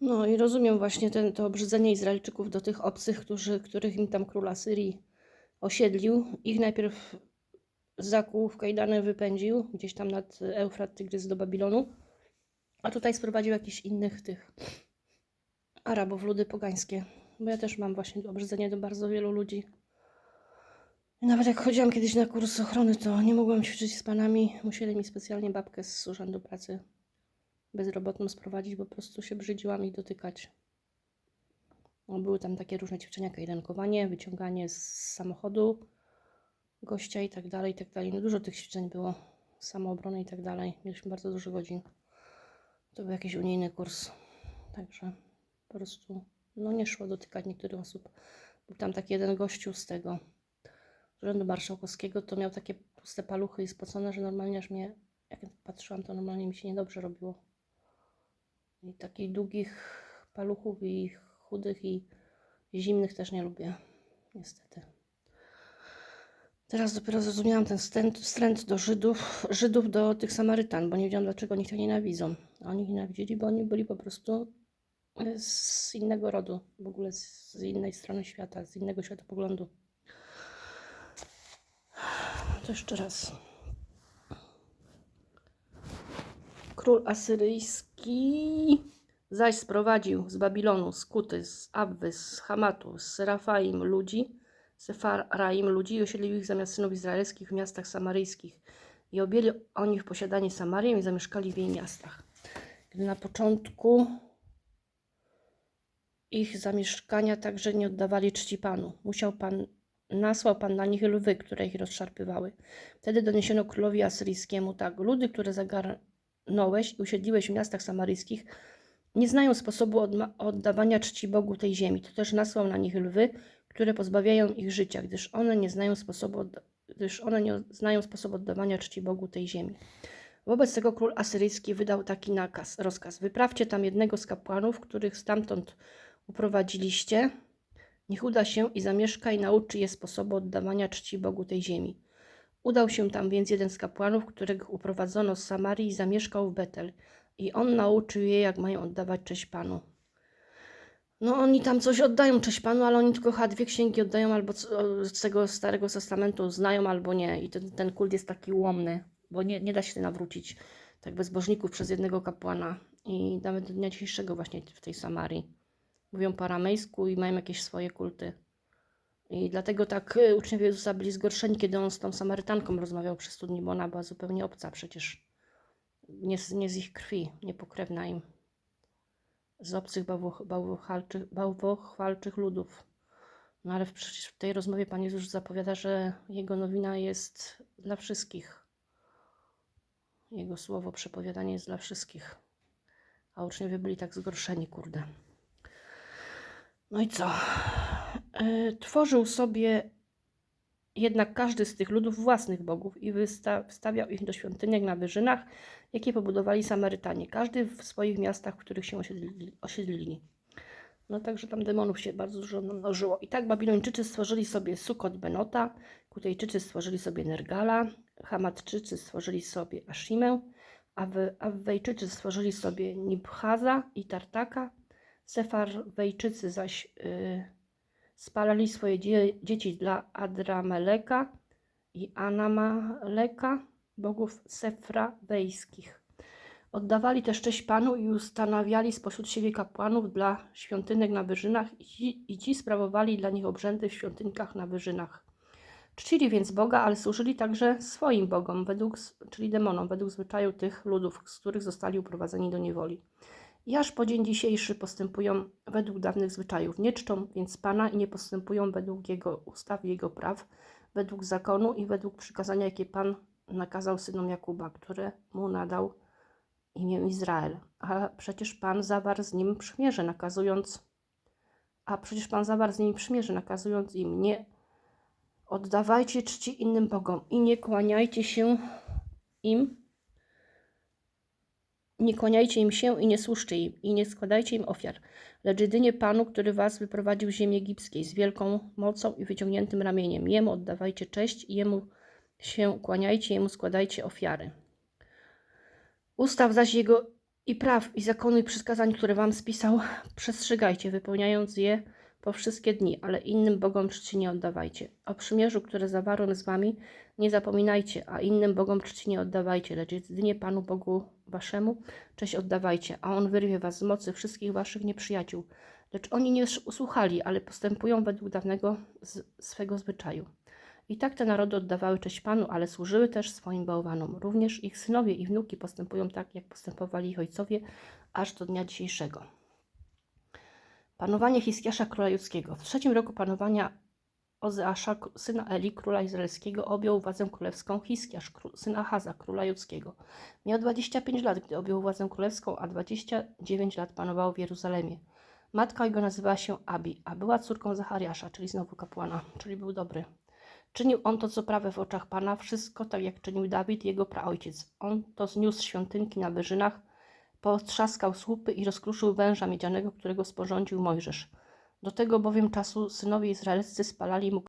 No i rozumiem właśnie ten, to obrzydzenie Izraelczyków do tych obcych, którzy, których im tam król Asyrii osiedlił. Ich najpierw zakuł w kajdany wypędził, gdzieś tam nad Eufrat, Tygrys do Babilonu, a tutaj sprowadził jakichś innych tych Arabów, ludy pogańskie. Bo ja też mam właśnie obrzydzenie do bardzo wielu ludzi. Nawet jak chodziłam kiedyś na kurs ochrony, to nie mogłam ćwiczyć z panami. Musieli mi specjalnie babkę z urzędu pracy bezrobotną sprowadzić, bo po prostu się brzydziłam ich dotykać. No, były tam takie różne ćwiczenia, kajdankowanie, wyciąganie z samochodu gościa i tak dalej, i tak dalej. No dużo tych ćwiczeń było, samoobrony i tak dalej. Mieliśmy bardzo dużo godzin. To był jakiś unijny kurs. Także po prostu no nie szło dotykać niektórych osób. Był tam taki jeden gościu z tego Urzędu Marszałkowskiego, to miał takie puste paluchy i spocone, że normalnie aż mnie, jak patrzyłam, to normalnie mi się niedobrze robiło. I takich długich paluchów i chudych i zimnych też nie lubię, niestety. Teraz dopiero zrozumiałam ten wstręt, wstręt do Żydów, Żydów do tych Samarytan, bo nie wiedziałam, dlaczego oni tak nienawidzą. A oni nienawidzili, bo oni byli po prostu e, z innego rodu, w ogóle z innej strony świata, z innego światopoglądu. To jeszcze raz. Król asyryjski zaś sprowadził z Babilonu, z Kuty, z Abwy, z Hamatu, z Serafaim ludzi, Sefaraim ludzi i osiedlił ich zamiast synów izraelskich w miastach samaryjskich. I objęli oni w posiadanie Samarię i zamieszkali w jej miastach. Gdy na początku ich zamieszkania także nie oddawali czci Panu. Musiał Pan, nasłał Pan na nich lwy, które ich rozszarpywały. Wtedy doniesiono królowi asyryjskiemu tak, ludy, które zagarnąłeś i usiedliłeś w miastach samaryjskich, nie znają sposobu oddawania czci Bogu tej ziemi. To też nasłał na nich lwy, które pozbawiają ich życia, gdyż one nie znają sposobu, gdyż one nie znają sposobu oddawania czci Bogu tej ziemi. Wobec tego król asyryjski wydał taki nakaz, rozkaz. Wyprawcie tam jednego z kapłanów, których stamtąd uprowadziliście. Niech uda się i zamieszka i nauczy je sposobu oddawania czci Bogu tej ziemi. Udał się tam więc jeden z kapłanów, którego uprowadzono z Samarii i zamieszkał w Betel. I on nauczył je, jak mają oddawać cześć Panu. No oni tam coś oddają cześć Panu, ale oni tylko chyba dwie księgi oddają albo z tego Starego Testamentu znają, albo nie. I ten, ten kult jest taki ułomny, bo nie, nie da się nawrócić tak bezbożników przez jednego kapłana. I nawet do dnia dzisiejszego właśnie w tej Samarii. Mówią po aramejsku i mają jakieś swoje kulty. I dlatego tak y, uczniowie Jezusa byli zgorszeni, kiedy on z tą Samarytanką rozmawiał przy studni, bo ona była zupełnie obca przecież. Nie z, nie z ich krwi, niepokrewna im. Z obcych bałwoch, bałwochwalczych, ludów. No ale przecież w tej rozmowie Pan Jezus zapowiada, że Jego nowina jest dla wszystkich. Jego słowo, przepowiadanie jest dla wszystkich. A uczniowie byli tak zgorszeni, kurde. No i co? E, Tworzył sobie jednak każdy z tych ludów własnych bogów i wysta- wstawiał ich do świątyniek na wyżynach, jakie pobudowali Samarytanie, każdy w swoich miastach, w których się osiedlili. osiedlili. No także tam demonów się bardzo dużo namnożyło. I tak Babilończycy stworzyli sobie Sukot Benota, Kutejczycy stworzyli sobie Nergala, Hamatczycy stworzyli sobie Ashimę, Awwejczycy stworzyli sobie Nibchaza i Tartaka, Sefarwejczycy zaś y, spalali swoje dzie- dzieci dla Adrameleka i Anamaleka, bogów Sefrawejskich. Oddawali też cześć Panu i ustanawiali spośród siebie kapłanów dla świątynek na wyżynach i ci, i ci sprawowali dla nich obrzędy w świątynkach na wyżynach. Czcili więc Boga, ale służyli także swoim bogom, według, czyli demonom, według zwyczaju tych ludów, z których zostali uprowadzeni do niewoli. I aż po dzień dzisiejszy postępują według dawnych zwyczajów. Nie czczą więc Pana i nie postępują według Jego ustaw Jego praw, według zakonu i według przykazania, jakie Pan nakazał synom Jakuba, które mu nadał imię Izrael. A przecież Pan zawarł z nim przymierze, nakazując, a przecież Pan zawarł z nimi przymierze, nakazując im nie oddawajcie czci innym bogom i nie kłaniajcie się im, nie kłaniajcie im się i nie służcie im i nie składajcie im ofiar, lecz jedynie Panu, który was wyprowadził z ziemi egipskiej z wielką mocą i wyciągniętym ramieniem. Jemu oddawajcie cześć i Jemu się kłaniajcie, Jemu składajcie ofiary. Ustaw zaś jego i praw i zakonu i przykazań, które wam spisał, przestrzegajcie, wypełniając je po wszystkie dni, ale innym bogom czci nie oddawajcie. O przymierzu, które zawarłem z wami, nie zapominajcie, a innym bogom czci nie oddawajcie, lecz jedynie Panu Bogu waszemu cześć oddawajcie, a On wyrwie was z mocy wszystkich waszych nieprzyjaciół. Lecz oni nie usłuchali, ale postępują według dawnego swego zwyczaju. I tak te narody oddawały cześć Panu, ale służyły też swoim bałwanom. Również ich synowie i wnuki postępują tak, jak postępowali ich ojcowie, aż do dnia dzisiejszego. Panowanie Hiskiasza króla judzkiego. W trzecim roku panowania Ozeasza, syna Eli, króla izraelskiego, objął władzę królewską Hiskiasz, kró- syn Achaza, króla judzkiego. Miał 25 lat, gdy objął władzę królewską, a 29 lat panował w Jeruzalemie. Matka jego nazywała się Abi, a była córką Zachariasza, czyli znowu kapłana, czyli był dobry. Czynił on to, co prawe w oczach Pana, wszystko tak, jak czynił Dawid, jego praojciec. On to zniósł świątynki na wyżynach, potrzaskał słupy i rozkruszył węża miedzianego, którego sporządził Mojżesz. Do tego bowiem czasu synowie izraelscy spalali mu